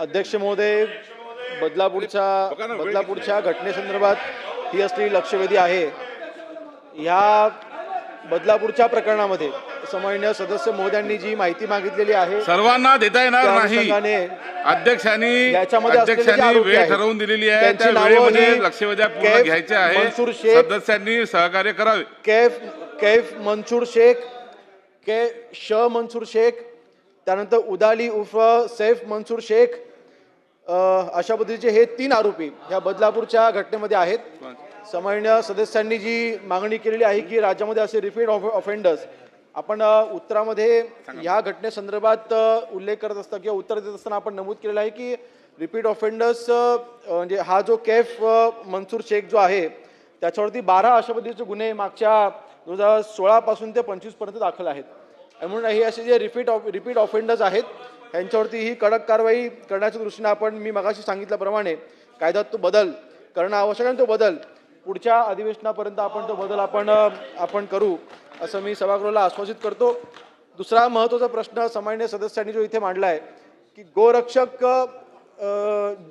अध्यक्ष महोदय बदलापूरच्या बदलापूरच्या घटनेसंदर्भात ही असलेली लक्षवेधी आहे. ह्या बदलापूरच्या प्रकरणामध्ये सन्माननीय सदस्य महोदयांनी जी माहिती मागितलेली आहे सर्वांना देता येणार नाही. अध्यक्षांनी अध्यक्षांनी वेळ ठरवून दिलेली आहे. त्या वेळेमध्ये लक्षवेध्या पूर्ण घ्यायच्या आहे मनसूर सदस्यांनी सहकार्य करावे. कैफ कैफ मंसूर शेख कै श मंसूर शेख त्यानंतर उदाली उर्फ सैफ मंसूर शेख अशा पद्धतीचे हे तीन आरोपी ह्या बदलापूरच्या घटनेमध्ये आहेत. सामान्य सदस्यांनी जी मागणी केलेली आहे की राज्यामध्ये असे रिपीट ऑफ ऑफेंडर्स आपण उत्तरामध्ये ह्या घटनेसंदर्भात उल्लेख करत असता किंवा उत्तर देत असताना आपण नमूद केलेलं आहे की रिपीट ऑफेंडर्स म्हणजे हा जो कैफ अ, मंसूर शेख जो आहे त्याच्यावरती बारा अशा पद्धतीचे गुन्हे मागच्या दोन हजार सोळापासून ते पंचवीसपर्यंत दाखल आहेत. म्हणून हे असे जे रिपीट ऑफ रिपीट ऑफेंडर्स आहेत ह्यांच्यावरती ही कडक कारवाई करण्याच्या दृष्टीने आपण मी मगाशी सांगितल्याप्रमाणे कायद्यात तो बदल करणं आवश्यक आहे आणि तो बदल पुढच्या अधिवेशनापर्यंत आपण तो बदल आपण आपण करू असं मी सभागृहाला आश्वासित करतो. दुसरा महत्त्वाचा प्रश्न सामान्य सदस्यांनी जो इथे मांडला आहे की गोरक्षक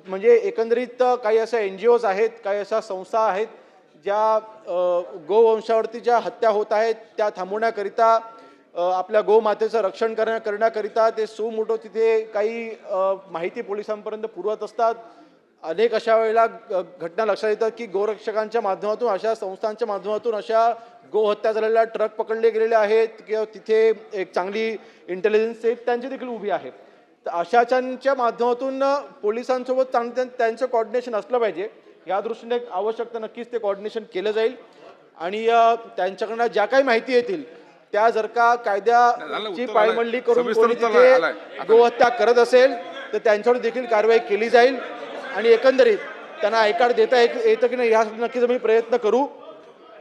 म्हणजे एकंदरीत काही अशा एन जी ओज आहेत काही अशा संस्था आहेत ज्या गोवंशावरती ज्या हत्या होत आहेत त्या थांबवण्याकरिता आपल्या गोमातेचं रक्षण करण्या करण्याकरिता ते सुमोठो तिथे काही माहिती पोलिसांपर्यंत पुरवत असतात. अनेक अशा वेळेला घटना लक्षात येतात की गोरक्षकांच्या माध्यमातून अशा संस्थांच्या माध्यमातून अशा गोहत्या झालेल्या ट्रक पकडले गेलेले आहेत किंवा तिथे एक चांगली इंटेलिजन्स त्यांची देखील उभी आहे. तर अशाच्यांच्या माध्यमातून पोलिसांसोबत चांगलं त्यांचं कॉर्डिनेशन असलं पाहिजे. या दृष्टीने आवश्यकता नक्कीच ते कॉर्डिनेशन केलं जाईल. आणि त्यांच्याकडनं ज्या काही माहिती येतील त्या जर का कायद्याची पायमल्ली. करून कोणी तिथे गोहत्या करत असेल तर त्यांच्यावर देखील कारवाई केली जाईल. आणि एकंदरीत त्यांना कार्ड देता येत- येतं की नाही यासाठी नक्कीच आम्ही प्रयत्न करू.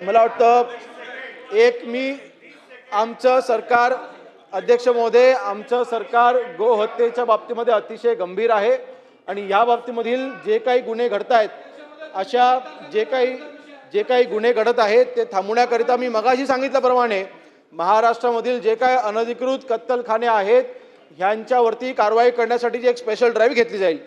मला वाटतं एक मी आमचं सरकार अध्यक्ष महोदय आमचं सरकार गोहत्येच्या बाबतीमध्ये अतिशय गंभीर आहे. आणि या बाबतीमधील जे काही गुन्हे घडत आहेत अशा जे काही जे काही गुन्हे घडत आहेत ते थांबवण्याकरिता मी मगाशी सांगितल्याप्रमाणे महाराष्ट्रामधील जे काय अनधिकृत कत्तलखाने आहेत ह्यांच्यावरती कारवाई करण्यासाठी एक स्पेशल ड्राईव्ह घेतली जाईल.